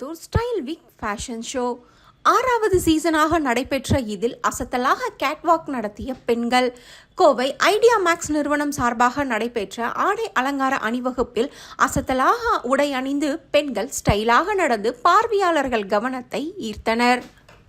Style week fashion show ஆறாவது சீசனாக நடைபெற்ற இதில் அசத்தலாக கேட்வாக் நடத்திய பெண்கள். கோவை ஐடியா மேக்ஸ் நிறுவனம் சார்பாக நடைபெற்ற ஆடை அலங்கார அணிவகுப்பில் அசத்தலாக உடை அணிந்து பெண்கள் ஸ்டைலாக நடந்து பார்வையாளர்கள் கவனத்தை ஈர்த்தனர்.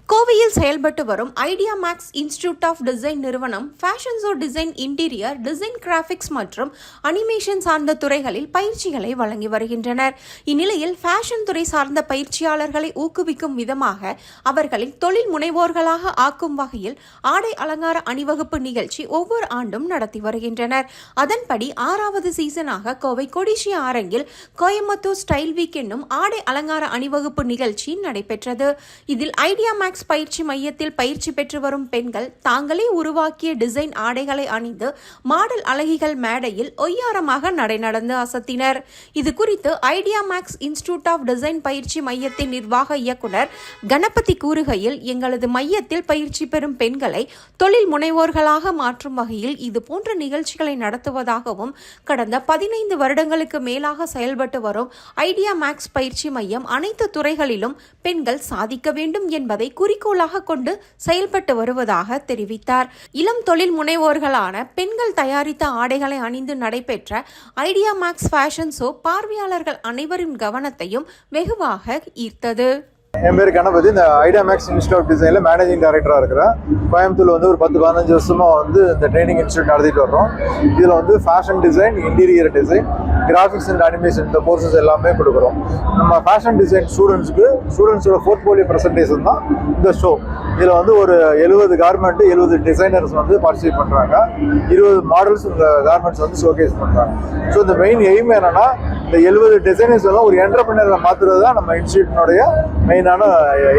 கோவையில் செயல்பட்டு வரும் idea max institute of design நிறுவனம் fashion show design interior design graphics மற்றும் அனிமேஷன் சார்ந்த துறைகளில் பயிற்சிகளை வழங்கி வருகின்றனர். இந்நிலையில் ஃபேஷன் துறை சார்ந்த பயிற்சியாளர்களை ஊக்குவிக்கும் விதமாக அவர்களை தொழில் முனைவோர்களாக ஆக்கும் வகையில் ஆடை அலங்கார அணிவகுப்பு நிகழ்ச்சி ஒவ்வொரு ஆண்டும் நடத்தி வருகின்றனர். அதன்படி ஆறாவது சீசனாக கோவை கொடிஷியா அரங்கில் கோயம்புத்தூர் ஸ்டைல் வீக் என்னும் ஆடை அலங்கார அணிவகுப்பு நிகழ்ச்சி நடைபெற்றது. இதில் ஐடியா மேக்ஸ் பயிற்சி மையத்தில் பயிற்சி பெற்று வரும் பெண்கள் தாங்களே உருவாக்கிய டிசைன் ஆடைகளை அணிந்து மாடல் அழகிகள் மேடையில் ஒய்யாரமாக நடைநடந்து அசத்தினர். இது குறித்து idea max institute of design பயிற்சி மையத்தின் நிர்வாக இயக்குனர் கணபதி கூறுகையில் எங்களது மையத்தில் பயிற்சி பெறும் பெண்களை தொழில் முனைவோர்களாக மாற்றும் வகையில் இது போன்ற நிகழ்ச்சிகளை நடத்துவதாகவும் கடந்த பதினைந்து வருடங்களுக்கு மேலாக செயல்பட்டு வரும் ஐடியா மேக்ஸ் பயிற்சி மையம் அனைத்து துறைகளிலும் பெண்கள் சாதிக்க வேண்டும் என்பதை குறிக்கோளாக கொண்டு செயல்பட்டு வருவதாக தெரிவித்தார். இளம் தொழில் முனைவோர்களான பெண்கள் தயாரித்த ஆடைகளை அணிந்து நடைபெற்ற ஐடியா மேக்ஸ் ஃபேஷன் ஷோ பார்வையாளர்கள் அனைவரின் கவனத்தையும் வெகுவாக ஈர்த்தது. என் பேர் கணபதி. இந்த ஐடியா மேக்ஸ் இன்ஸ்டியூட் ஆஃப் டிசைனில் மேனேஜிங் டைரக்டராக இருக்கிறேன். கோயம்புத்தூர் வந்து ஒரு பத்து பதினஞ்சு வருஷமாக வந்து இந்த ட்ரைனிங் இன்ஸ்டியூட் நடத்திட்டு வர்றோம். இதில் வந்து fashion design interior design graphics and animation இந்த கோர்சஸ் எல்லாமே கொடுக்குறோம். நம்ம ஃபேஷன் டிசைன் ஸ்டூடெண்ட்ஸுக்கு ஸ்டூடெண்ட்ஸோட போர்ட்ஃபோலியோ ப்ரெசன்டேஷன் தான் இந்த ஷோ இதில் வந்து ஒரு எழுபது கார்மெண்ட்டு எழுபது டிசைனர்ஸ் வந்து பார்ட்டிசிபேட் பண்ணுறாங்க இருபது மாடல்ஸ் இந்த கார்மெண்ட்ஸ் வந்து ஷோகேஸ் பண்ணுறாங்க ஸோ இந்த மெயின் எய்ம் என்னென்னா இந்த எழுபது டிசைனர்ஸ் எல்லாம் ஒரு என்டர்பிரினரை மாற்றுறது தான் நம்ம இன்ஸ்டியூட்டினுடைய மெயினான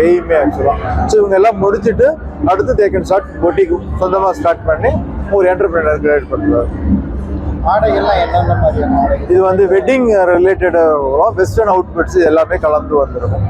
எய்மே ஆக்சுவலாக ஸோ இவங்க எல்லாம் முடிச்சுட்டு அடுத்து தே கேன் ஸ்டார்ட் பொட்டிக்கு சொந்தமாக ஸ்டார்ட் பண்ணி ஒரு என்டர்பிரினர் கிரியேட் பண்ணுறாரு ஆடைகள்லாம் என்னென்ன மாதிரியான ஆடைகள் இது வந்து வெட்டிங் ரிலேட்டட் வெஸ்டர்ன் அவுட்ஃபிட்ஸ் எல்லாமே கலந்து வந்துருக்கும்.